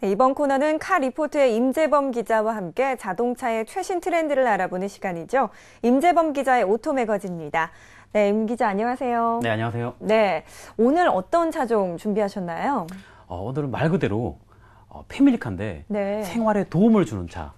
네, 이번 코너는 카 리포트의 임재범 기자와 함께 자동차의 최신 트렌드를 알아보는 시간이죠. 임재범 기자의 오토 매거진입니다. 네, 임 기자 안녕하세요. 네, 안녕하세요. 네, 오늘 어떤 차종 준비하셨나요? 어, 오늘은 말 그대로 어, 패밀리카인데 네. 생활에 도움을 주는 차.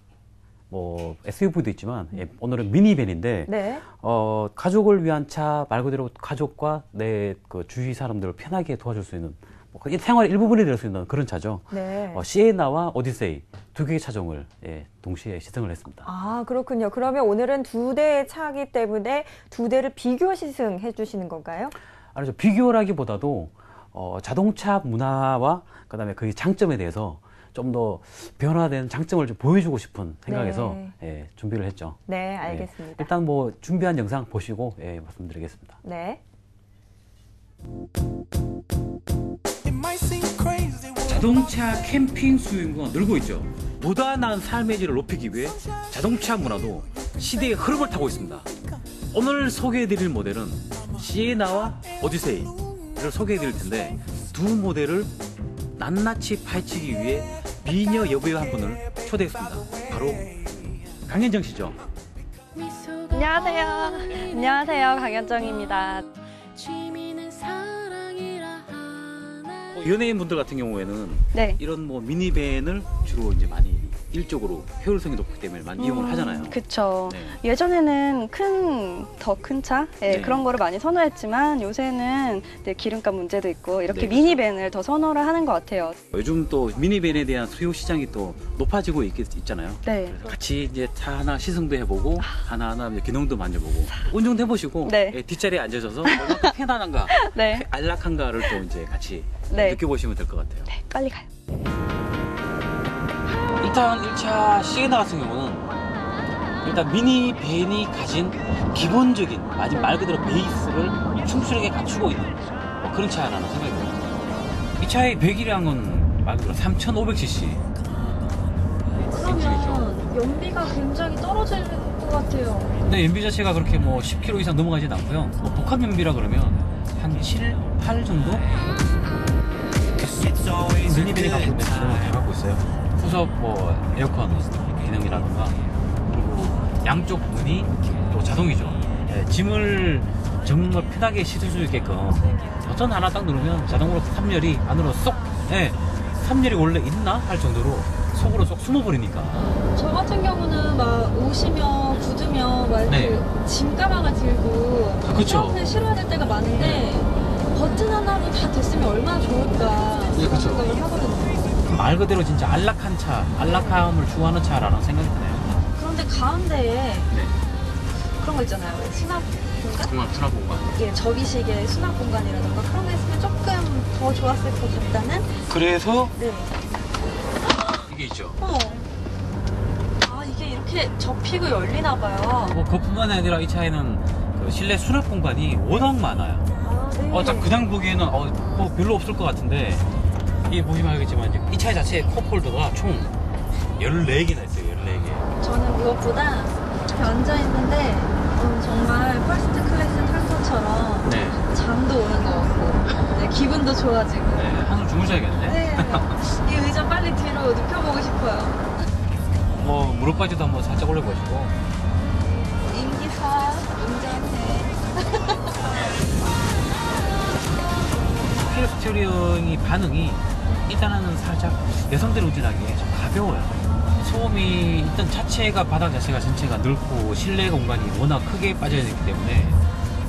뭐 SUV도 있지만 예, 오늘은 미니밴인데 네. 어, 가족을 위한 차 말 그대로 가족과 내 그 주위 사람들을 편하게 도와줄 수 있는 뭐, 그 생활의 일부분이 될 수 있는 그런 차죠. 네. 어, 시에나와 오디세이 두 개의 차종을 예, 동시에 시승을 했습니다. 아, 그렇군요. 그러면 오늘은 두 대의 차기 때문에 두 대를 비교 시승해 주시는 건가요? 아니죠. 비교라기보다도 어, 자동차 문화와 그다음에 그 장점에 대해서 좀더 변화된 장점을 좀 보여주고 싶은 생각에서 네. 예, 준비를 했죠. 네, 예, 알겠습니다. 일단 뭐 준비한 영상 보시고 예, 말씀드리겠습니다. 네. 자동차 캠핑 수요가 늘고 있죠. 보다 나은 삶의 질을 높이기 위해 자동차 문화도 시대의 흐름을 타고 있습니다. 오늘 소개해드릴 모델은 시에나와 오디세이를 소개해드릴 텐데 두 모델을 낱낱이 파헤치기 위해 미녀 여배우 한 분을 초대했습니다. 바로 강현정 씨죠. 안녕하세요. 안녕하세요. 강현정입니다. 뭐 연예인 분들 같은 경우에는 네. 이런 뭐 미니밴을 주로 이제 많이 일적으로 효율성이 높기 때문에 많이 이용을 하잖아요. 그쵸. 네. 예전에는 큰, 더 큰 차? 예, 네. 그런 거를 많이 선호했지만 요새는 네, 기름값 문제도 있고 이렇게 네, 그렇죠. 미니밴을 더 선호를 하는 것 같아요. 요즘 또 미니밴에 대한 수요 시장이 또 높아지고 있, 있잖아요. 네. 그래서 같이 이제 차 하나 시승도 해보고 하나 하나 이제 기능도 만져보고 운전도 해보시고 네. 예, 뒷자리에 앉으셔서 얼마큼 편안한가 네. 안락한가를 또 이제 같이 네. 느껴보시면 될 것 같아요. 네, 빨리 가요. 일단 1차 시에나 같은 경우는 일단 미니 밴이 가진 기본적인 아직 말 그대로 베이스를 충실하게 갖추고 있는 뭐 그런 차라는 생각이 듭니다. 이 차의 배기량은 말 그대로 3,500cc. 그러면 연비가 굉장히 떨어질 것 같아요. 근데 연비 자체가 그렇게 뭐 10km 이상 넘어가진 않고요. 뭐 복합 연비라 그러면 한 7, 8 정도? 미니밴이 갖고 있는 기능을 다 갖고 있어요. 후석 뭐 에어컨 기능이라든가 그리고 양쪽 문이 또 자동이죠. 예, 짐을 정말 편하게 씻을 수 있게끔 버튼 하나 딱 누르면 자동으로 3열이 안으로 쏙 예, 3열이 원래 있나 할 정도로 속으로 쏙 숨어버리니까 저 같은 경우는 막 옷이며 구두며 막 네. 짐 가방을 들고 아, 실어야 될 때가 많은데 버튼 하나로 다 됐으면 얼마나 좋을까 네, 그쵸. 생각을 하거든요. 말 그대로 진짜 안락한 차, 안락함을 추구하는 차라는 생각이 드네요. 그런데 가운데에 네. 그런 거 있잖아요. 수납 공간? 정말 수납 공간. 예, 저기식의 수납 공간이라던가 그런 게 있으면 조금 더 좋았을 것 같다는? 그래서 네. 이게 있죠. 어. 아, 이게 이렇게 접히고 열리나 봐요. 뭐 그뿐만 아니라 이 차에는 그 실내 수납 공간이 워낙 많아요. 아, 네. 어, 딱 그냥 보기에는 어, 뭐 별로 없을 것 같은데 이게 보시면 알겠지만 이제 이 차 자체의 컵홀더가 총 14개나 있어요. 14개. 저는 무엇보다 이렇게 앉아 있는데 음, 정말 퍼스트 클래스 탈 것처럼 네. 잠도 오는 것 같고 네, 기분도 좋아지고 네, 한숨 주무셔야겠네. 네. 이 의자 빨리 뒤로 눕혀보고 싶어요. 뭐 무릎까지도 한번 살짝 올려보시고 임기사 운전 스티어링이 반응이 일단은 살짝 여성들이 운전하기에 좀 가벼워요. 소음이 일단 자체가 바닥 자체가 전체가 넓고 실내 공간이 워낙 크게 빠져 있기 때문에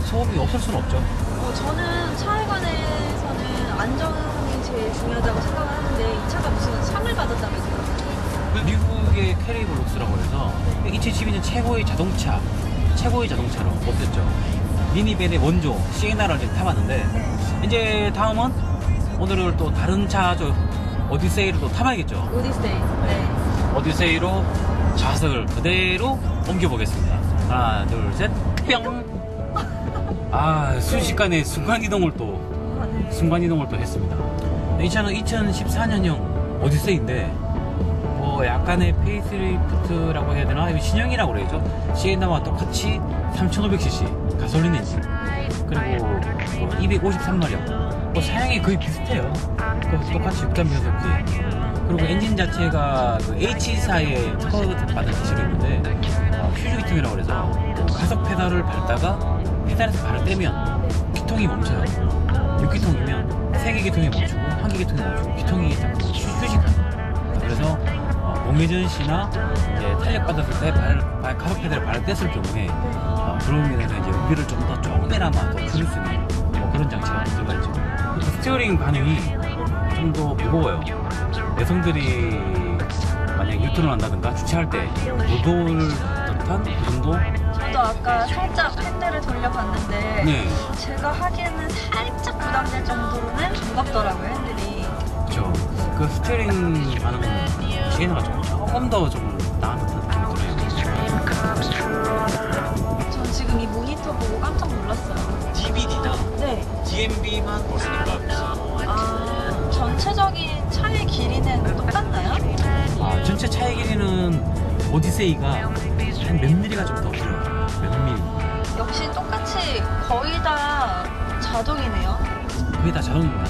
소음이 없을 수는 없죠. 어, 저는 차에 관해서는 안전이 제일 중요하다고 생각을 하는데 이 차가 무슨 상을 받았다면서요? 그 미국의 캐리블 록스라고 해서 2012년 최고의 자동차, 최고의 자동차로 뽑혔죠. 미니밴의 원조 시에나를 이제 타봤는데 이제 다음은 오늘은 또 다른 차죠. 오디세이를 또 타봐야겠죠. 오디세이. 네. 오디세이로 좌석을 그대로 옮겨보겠습니다. 하나, 둘, 셋, 뿅! 아, 순식간에 순간 이동을 또, 순간 이동을 또 했습니다. 이 차는 2014년형 오디세이인데, 뭐, 약간의 페이스리프트라고 해야 되나? 신형이라고 그래야죠. 시에나와 똑같이 3500cc 가솔린 엔진. 그리고 뭐 253마력. 뭐 사양이 거의 비슷해요. 그 똑같이 6단 변속기. 그리고 엔진 자체가 그 H사의 특허받은 기술이 있는데 어, 퓨즈 기통이라고 그래서 가속 페달을 밟다가 페달에서 발을 떼면 기통이 멈춰요. 6기통이면 세개 기통이 멈추고 한개 기통이 멈추고 기통이 딱 휴식하는 그래서 어, 공회전 시나 탄력 받았을 때 발, 발, 가속 페달을 발을 뗐을 경우에 이제 연비를 좀 더 조금이나마 더 줄일 수 있는 뭐 그런 장치가 들어가 있죠. 스티어링 반응이 좀 더 무거워요. 여성들이 만약 유턴을 한다든가 주차할 때 무거울 듯한 그 정도? 저도 아까 살짝 핸들을 돌려봤는데 네. 제가 하기에는 살짝 부담될 정도로는 무겁더라고요 핸들이. 그렇죠. 그 스티어링 반응은 시에나가 좀 조금 더 좀 지금 이 모니터 보고 깜짝 놀랐어요. DVD나 네. DMB만 거아 전체적인 차의 길이는 똑같나요? 아, 전체 차의 길이는 오디세이가 한몇 미리가 좀 더 길어요. 몇 미리. 역시 똑같이 거의 다 자동이네요. 그게 다 자동입니다.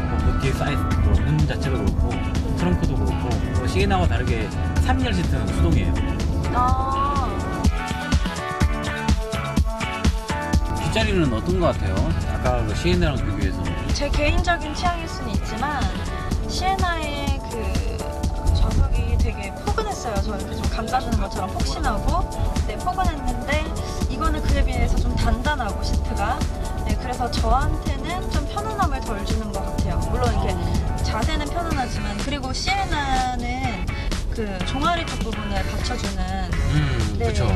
뭐, 그 뒤에 사이즈, 뭐, 문 자체도 그렇고, 트렁크도 그렇고, 뭐 시계나와 다르게 3열 시트는 수동이에요. 아 뒷자리는 어떤 것 같아요? 아까 그 시에나랑 비교해서. 제 개인적인 취향일 수는 있지만 시에나의 그 좌석이 되게 포근했어요. 저 이렇게 좀 감싸주는 것처럼 폭신하고 네 포근했는데 이거는 그에 비해서 좀 단단하고 시트가 네 그래서 저한테는 좀 편안함을 덜 주는 것 같아요. 물론 이렇게 자세는 편안하지만 그리고 시에나는 그 종아리 쪽 부분을 받쳐주는 음, 네. 그쵸.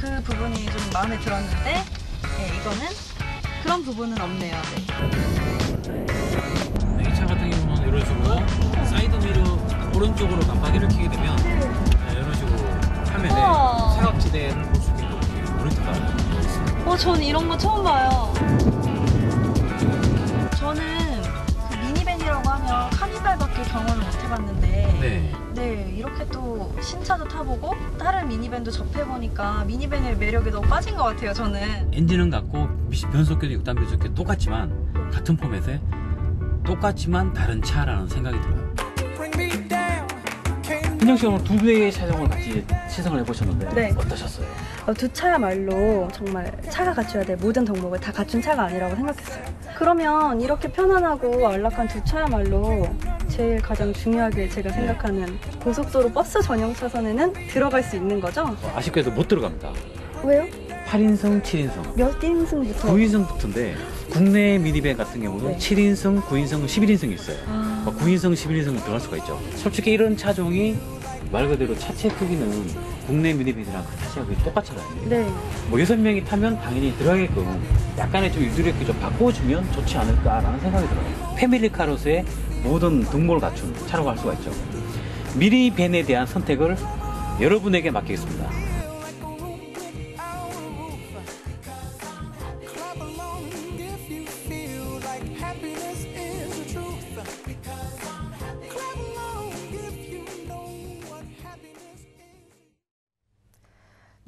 그 부분이 좀 마음에 들었는데 네, 이거는 그런 부분은 없네요. 네. 네, 이 차 같은 경우는 이런 식으로 사이드 미러 오른쪽으로 깜빡이를 켜게 되면 네, 이런 식으로 화면에. 사각지대를 볼 수 있게끔 모니터가 되어 있습니다. 어, 전 이런 거 처음 봐요. 카니발밖에 경험을 못 해봤는데, 네. 네, 이렇게 또 신차도 타보고 다른 미니밴도 접해보니까 미니밴의 매력이 너무 빠진 것 같아요, 저는. 엔진은 같고 변속기도 6단 변속기 똑같지만 같은 포맷에 똑같지만 다른 차라는 생각이 들어요. 현정 씨 오늘 두 대의 차종을 같이 시승을 해보셨는데 네. 어떠셨어요? 어, 두 차야말로 정말 차가 갖춰야 될 모든 덕목을 다 갖춘 차가 아니라고 생각했어요. 그러면 이렇게 편안하고 안락한 두 차야말로 제일 가장 중요하게 제가 생각하는 고속도로 버스 전용 차선에는 들어갈 수 있는 거죠? 어, 아쉽게도 못 들어갑니다. 왜요? 8인승, 7인승, 몇 인승부터? 9인승부터인데 국내 미니밴 같은 경우는 네. 7인승, 9인승, 11인승이 있어요. 아, 어, 9인승, 11인승은 들어갈 수가 있죠. 솔직히 이런 차종이 말 그대로 차체 크기는 국내 미니밴이랑 그 거의 똑같잖아요. 네. 뭐 여섯 명이 타면 당연히 들어가게끔 약간의 좀 유두리 있게 좀 바꿔주면 좋지 않을까라는 생각이 들어요. 패밀리카로서의 모든 덕목을 갖춘 차라고 할 수가 있죠. 미니밴에 대한 선택을 여러분에게 맡기겠습니다.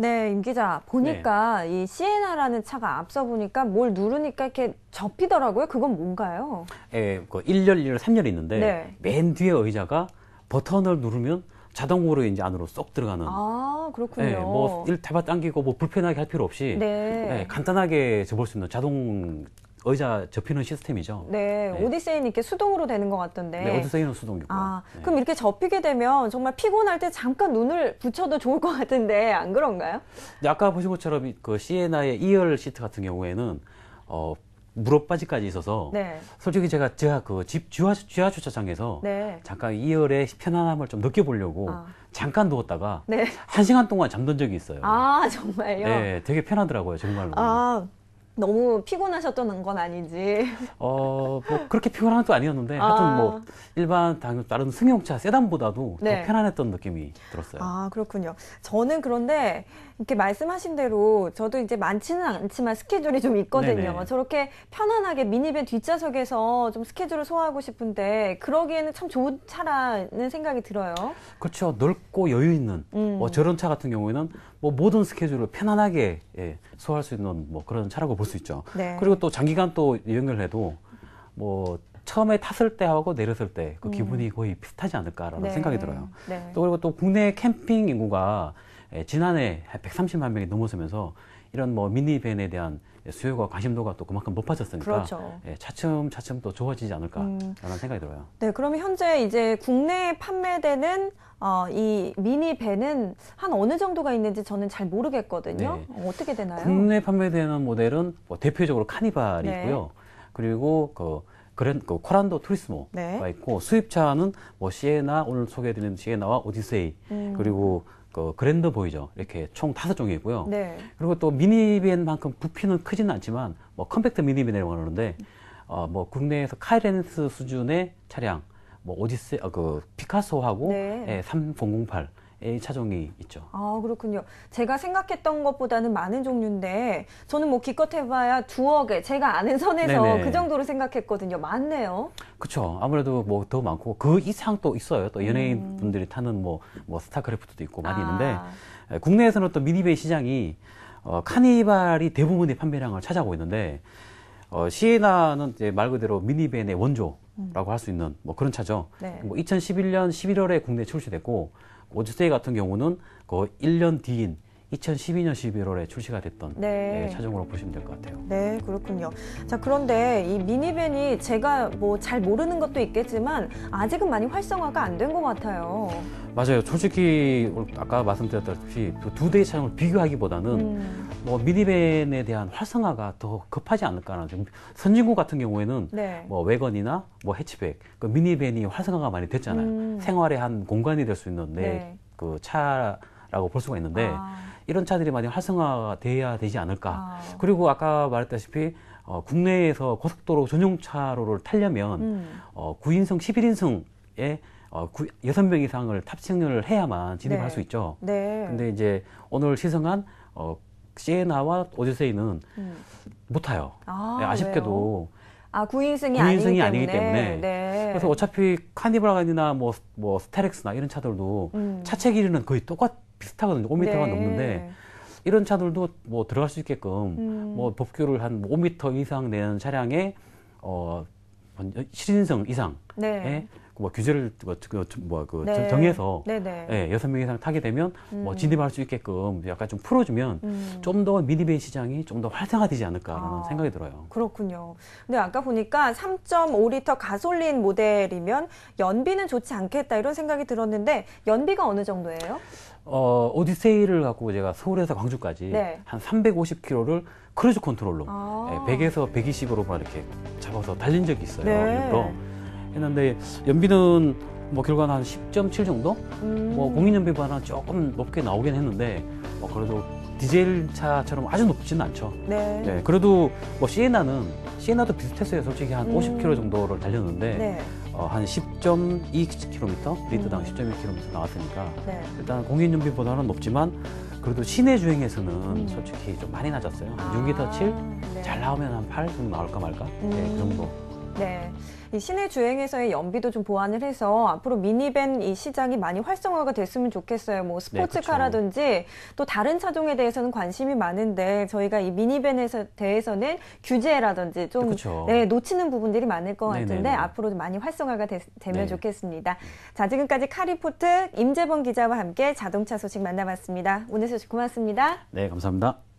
네, 임 기자. 보니까 이 시에나라는 차가 앞서 보니까 뭘 누르니까 이렇게 접히더라고요. 그건 뭔가요? 예, 그 1열, 2열, 3열이 있는데 네. 맨 뒤에 의자가 버튼을 누르면 자동으로 이제 안으로 쏙 들어가는. 아, 그렇군요. 예, 뭐, 일 잡아 당기고 뭐 불편하게 할 필요 없이 네. 예, 간단하게 접을 수 있는 자동 의자 접히는 시스템이죠. 네, 네. 오디세이는 이렇게 수동으로 되는 것 같던데. 네, 어디서이는 수동이고. 아, 네. 그럼 이렇게 접히게 되면 정말 피곤할 때 잠깐 눈을 붙여도 좋을 것 같은데 안 그런가요? 아까 보신 것처럼 이- 그 시에나의 2열 시트 같은 경우에는 어 무릎바지까지 있어서 네. 솔직히 제가 제가 그집 지하, 지하 주차장에서 네. 잠깐 2열의 편안함을 좀 느껴보려고 아. 잠깐 누웠다가 네. 한 시간 동안 잠든 적이 있어요. 아, 정말요? 네, 되게 편하더라고요, 정말로. 아, 너무 피곤하셨던 건 아니지. 어, 뭐 그렇게 피곤한 것도 아니었는데 아. 하여튼 뭐 일반 당- 다른 승용차 세단보다도 네. 더 편안했던 느낌이 들었어요. 아, 그렇군요. 저는 그런데 이렇게 말씀하신 대로 저도 이제 많지는 않지만 스케줄이 좀 있거든요. 네네. 저렇게 편안하게 미니밴 뒷좌석에서 좀 스케줄을 소화하고 싶은데 그러기에는 참 좋은 차라는 생각이 들어요. 그렇죠. 넓고 여유 있는 음. 뭐 저런 차 같은 경우에는 뭐 모든 스케줄을 편안하게 예, 소화할 수 있는 뭐 그런 차라고 볼 수 있죠. 네. 그리고 또 장기간 또 연결해도 뭐 처음에 탔을 때하고 내렸을 때그 음. 기분이 거의 비슷하지 않을까라는 네. 생각이 들어요. 네. 또 그리고 또 국내 캠핑 인구가 예, 지난해 한 130만 명이 넘어서면서 이런 뭐 미니밴에 대한 수요가 관심도가 또 그만큼 높아졌으니까 그렇죠. 예, 차츰 차츰 또 좋아지지 않을까라는 음. 생각이 들어요. 네, 그러면 현재 이제 국내에 판매되는 어, 이 미니밴은 한 어느 정도가 있는지 저는 잘 모르겠거든요. 네. 어, 어떻게 되나요? 국내 판매되는 모델은 뭐 대표적으로 카니발이 네. 있고요. 그리고 그 그랜 그 코란도 투리스모가 네. 있고 수입차는 뭐 시에나 오늘 소개해드리는 시에나와 오디세이 음. 그리고 그 그랜드 보이죠. 이렇게 총 다섯 종이 있고요. 네. 그리고 또 미니밴만큼 부피는 크지는 않지만 뭐 컴팩트 미니밴이라고 하는데 어 뭐 국내에서 카이렌스 수준의 차량 뭐 오디세 어, 그 피카소하고 네. 예, 3008 A 차종이 있죠. 아, 그렇군요. 제가 생각했던 것보다는 많은 종류인데, 저는 뭐 기껏 해봐야 두어 개, 제가 아는 선에서 네네. 그 정도로 생각했거든요. 많네요. 그렇죠. 아무래도 뭐 더 많고 그 이상 또 있어요. 또 연예인 음. 분들이 타는 뭐, 뭐 스타크래프트도 있고 많이 있는데 아, 에, 국내에서는 또 미니밴 시장이 어, 카니발이 대부분의 판매량을 차지하고 있는데 어, 시에나는 이제 말 그대로 미니밴의 원조 라고 할 수 있는 뭐 그런 차죠. 네. 뭐 2011년 11월에 국내 출시됐고 오디세이 같은 경우는 그 1년 뒤인 2012년 11월에 출시가 됐던 네. 예, 차종으로 보시면 될 것 같아요. 네, 그렇군요. 자, 그런데 이 미니밴이 제가 뭐 잘 모르는 것도 있겠지만, 아직은 많이 활성화가 안 된 것 같아요. 맞아요. 솔직히 아까 말씀드렸다시피 그두 대의 차종을 비교하기보다는 음, 뭐 미니밴에 대한 활성화가 더 급하지 않을까라는 좀 선진국 같은 경우에는 네. 뭐 외건이나 뭐 해치백 그 미니밴이 활성화가 많이 됐잖아요. 음. 생활의 한 공간이 될 수 있는 내 네. 그차 라고 볼 수가 있는데 아, 이런 차들이 많이 활성화가 돼야 되지 않을까. 아. 그리고 아까 말했다시피 어, 국내에서 고속도로 전용 차로를 타려면 음, 어, 9인승, 11인승에 어, 구, 6명 이상을 탑승을 해야만 진입할 네. 수 있죠. 네. 근데 이제 오늘 시승한 어, 시에나와 오디세이는 음. 못 타요. 아, 네, 아쉽게도 아, 9인승이, 구인승이 아니기 아니기 때문에. 때문에. 네. 그래서 어차피 카니발이나 뭐, 뭐 스타렉스나 이런 차들도 음. 차체 길이는 거의 똑같 비슷하거든요. 5m가 네. 넘는데 이런 차들도 뭐 들어갈 수 있게끔 음. 뭐 법규를 한 5m 이상 내는 차량에 어 7인승 이상의 네. 뭐 규제를 그, 그, 뭐, 그 네. 정해서 네네. 예, 여섯 명 이상 타게 되면 뭐 음. 진입할 수 있게끔 약간 좀 풀어주면 음. 좀더 미니밴 시장이 좀 더 활성화되지 않을까라는 아. 생각이 들어요. 그렇군요. 근데 아까 보니까 3.5리터 가솔린 모델이면 연비는 좋지 않겠다 이런 생각이 들었는데 연비가 어느 정도예요? 어, 오디세이를 갖고 제가 서울에서 광주까지 네. 한 350km를 크루즈 컨트롤로 아. 예, 100에서 120으로만 이렇게 잡아서 달린 적이 있어요. 네. 일부러. 했는데 연비는 뭐 결과는 한 10.7 정도? 음. 뭐 공인 연비보다는 조금 높게 나오긴 했는데 뭐 그래도 디젤 차처럼 아주 높지는 않죠. 네. 네, 그래도 뭐 시에나는 시에나도 비슷했어요. 솔직히 한 음. 50km 정도를 달렸는데 네. 어, 한 10.2km 리터당 음. 10.1km 나왔으니까 네. 일단 공인 연비보다는 높지만 그래도 시내 주행에서는 음. 솔직히 좀 많이 낮았어요. 한 아, 6m 7? 네. 잘 나오면 한 8 정도 나올까 말까? 네, 음. 그 정도. 네. 이 시내 주행에서의 연비도 좀 보완을 해서 앞으로 미니밴 이 시장이 많이 활성화가 됐으면 좋겠어요. 뭐 스포츠카라든지 또 다른 차종에 대해서는 관심이 많은데 저희가 이 미니밴에 대해서는 규제라든지 좀 그쵸. 네, 놓치는 부분들이 많을 것 같은데 네네네. 앞으로 좀 많이 활성화가 되, 면 네. 좋겠습니다. 자, 지금까지 카리포트 임재범 기자와 함께 자동차 소식 만나봤습니다. 오늘 소식 고맙습니다. 네, 감사합니다.